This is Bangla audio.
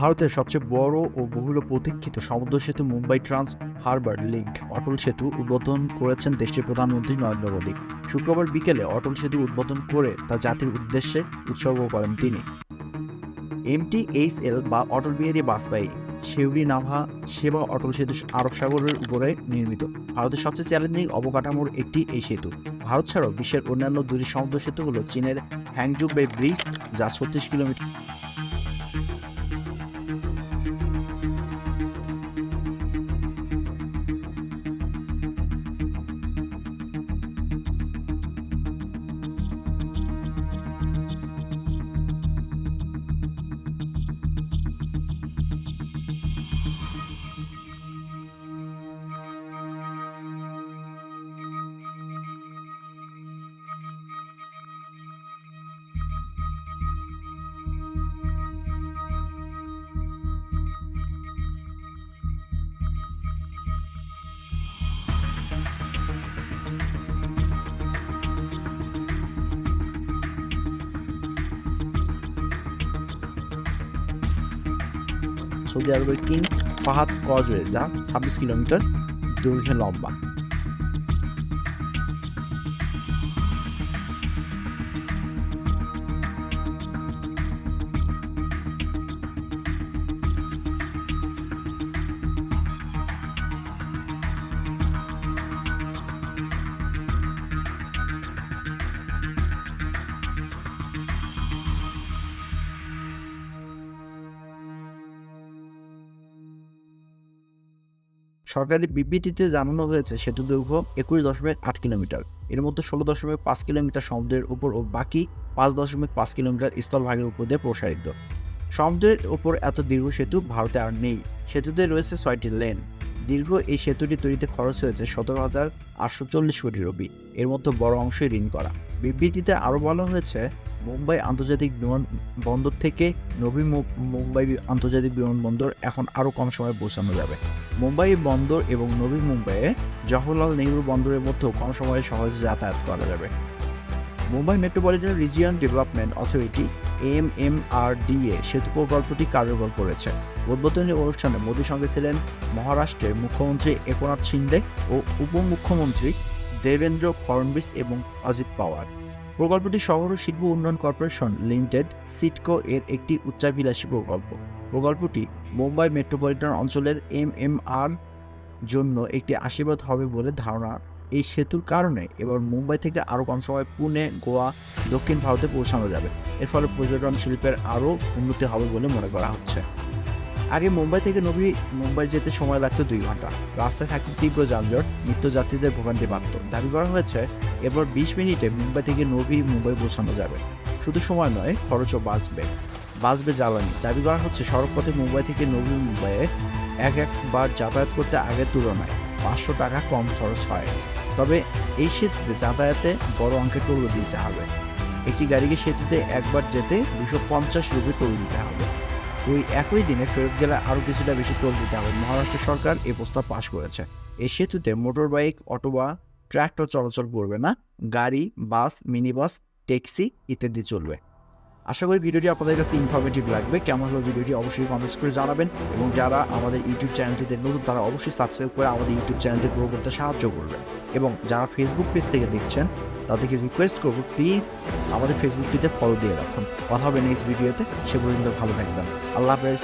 ভারতের সবচেয়ে বড় ও বহুল প্রতীক্ষিত সমুদ্র সেতু Mumbai trans harbour link Atal Setu উদ্বোধন করেছেন দেশটির প্রধানমন্ত্রী নরেন্দ্র মোদী। শুক্রবার বিকেলে অটল সেতু উদ্বোধন করে তা জাতির উদ্দেশ্যে উৎসর্গ করেন তিনি। এমটিএইচএল বা অটল বিহারী বাজপেয়ী শেউরি নাভা সেবা অটল সেতু আরব সাগরের উপরে নির্মিত। ভারতের সবচেয়ে চ্যালেঞ্জিং অবকাঠামোর একটি এই সেতু। ভারত ছাড়াও বিশ্বের অন্যান্য দুটি সমুদ্র সেতু হল চীনের হ্যাংজু বে ব্রিজ, যা ছত্রিশ কিলোমিটার সৌদি আরবের কিং ফাহাদ কজওয়ে যা ছাব্বিশ কিলোমিটার দৈর্ঘ্যে লম্বা। সরকারি বিবৃতিতে জানানো হয়েছে সেতু দৈর্ঘ্য একুশ দশমিক আট কিলোমিটার। এর মধ্যে ষোলো দশমিক পাঁচ কিলোমিটার সমুদ্রের উপর ও বাকি পাঁচ দশমিক পাঁচ কিলোমিটার স্থলভাগের উপর দিয়ে প্রসারিত। সমুদ্রের উপর এত দীর্ঘ সেতু ভারতে আর নেই। সেতুতে রয়েছে ছয়টি লেন দীর্ঘ এই সেতুটি তৈরিতে খরচ হয়েছে সতেরো হাজার আটশো চল্লিশ কোটি রুপি। এর মধ্যে বড় অংশই ঋণ করা। বিবৃতিতে আরও বলা হয়েছে, মুম্বাই আন্তর্জাতিক বিমান বন্দর থেকে নবী মুম্বাই আন্তর্জাতিক বিমানবন্দর এখন আরও কম সময়ে পৌঁছানো যাবে। মুম্বাই বন্দর এবং নবী মুম্বাইয়ে জওহরলাল নেহরু বন্দরের মধ্যেও কম সময়ে সহজে যাতায়াত করা যাবে। Mumbai metropolitan region development authority M M R DA সেতু প্রকল্পটি কার্যকর করেছে। উদ্বোধনী অনুষ্ঠানে মোদীর সঙ্গে ছিলেন মহারাষ্ট্রের মুখ্যমন্ত্রী একনাথ শিন্ডে ও উপমুখ্যমন্ত্রী দেবেন্দ্র ফড়নবিস এবং অজিত পাওয়ার। প্রকল্পটি শহর ও শিল্প উন্নয়ন কর্পোরেশন লিমিটেড, সিটকো এর একটি উচ্চাভিলাষী প্রকল্প। প্রকল্পটি মুম্বাই মেট্রোপলিটন অঞ্চলের এম এম আর জন্য একটি আশীর্বাদ হবে বলে ধারণা এই সেতুর কারণে এবার মুম্বাই থেকে আরও কম সময় পুনে, গোয়া, দক্ষিণ ভারতে পৌঁছানো যাবে। এর ফলে পর্যটন শিল্পের আরও উন্নতি হবে বলে মনে করা হচ্ছে। আগে মুম্বাই থেকে নবী মুম্বাই যেতে সময় লাগতো দুই ঘণ্টা। রাস্তায় থাকতো তীব্র যানজট, নিত্যযাত্রীদের ভোগান্তি বাড়ত। দাবি করা হয়েছে, এরপর বিশ মিনিটে মুম্বাই থেকে নবী মুম্বাই পৌঁছানো যাবে। শুধু সময় নয়, খরচও বাঁচবে। বাঁচবে জ্বালানি। দাবি করা হচ্ছে, সড়কপথে মুম্বাই থেকে নবী মুম্বাইয়ে এক একবার যাতায়াত করতে আগের তুলনায় পাঁচশো টাকা কম খরচ হয়। তবে এই সেতুতে যাতায়াতে বড় অঙ্কের টোল দিতে হবে। একটি গাড়িকে সেতুতে একবার যেতে দুশো পঞ্চাশ রুপি টোল দিতে হবে। ওই একই দিনে ফেরত গেলে আরও কিছুটা বেশি টোল দিতে হবে। মহারাষ্ট্র সরকার এই প্রস্তাব পাশ করেছে। এই সেতুতে মোটর বাইক অটো বা ট্র্যাক্টর চলাচল করবে না। গাড়ি, বাস মিনি বাস ট্যাক্সি ইত্যাদি চলবে। আশা করি ভিডিওটি আপনাদের কাছে ইনফরমেটিভ লাগবে। কেমন হলো ভিডিওটি অবশ্যই কমেন্টস করে জানাবেন এবং যারা আমাদের ইউটিউব চ্যানেলটিতে নতুন, তারা অবশ্যই সাবস্ক্রাইব করে আমাদের ইউটিউব চ্যানেলটি গ্রো করতে সাহায্য করবেন এবং যারা ফেসবুক পেজ থেকে দেখছেন, তাদেরকে রিকোয়েস্ট করব প্লিজ আমাদের ফেসবুকটিতে ফলো দিয়ে রাখুন। কথা হবে নেক্সট ভিডিওতে সে পর্যন্ত ভালো থাকবেন। আল্লাহ হাফেজ।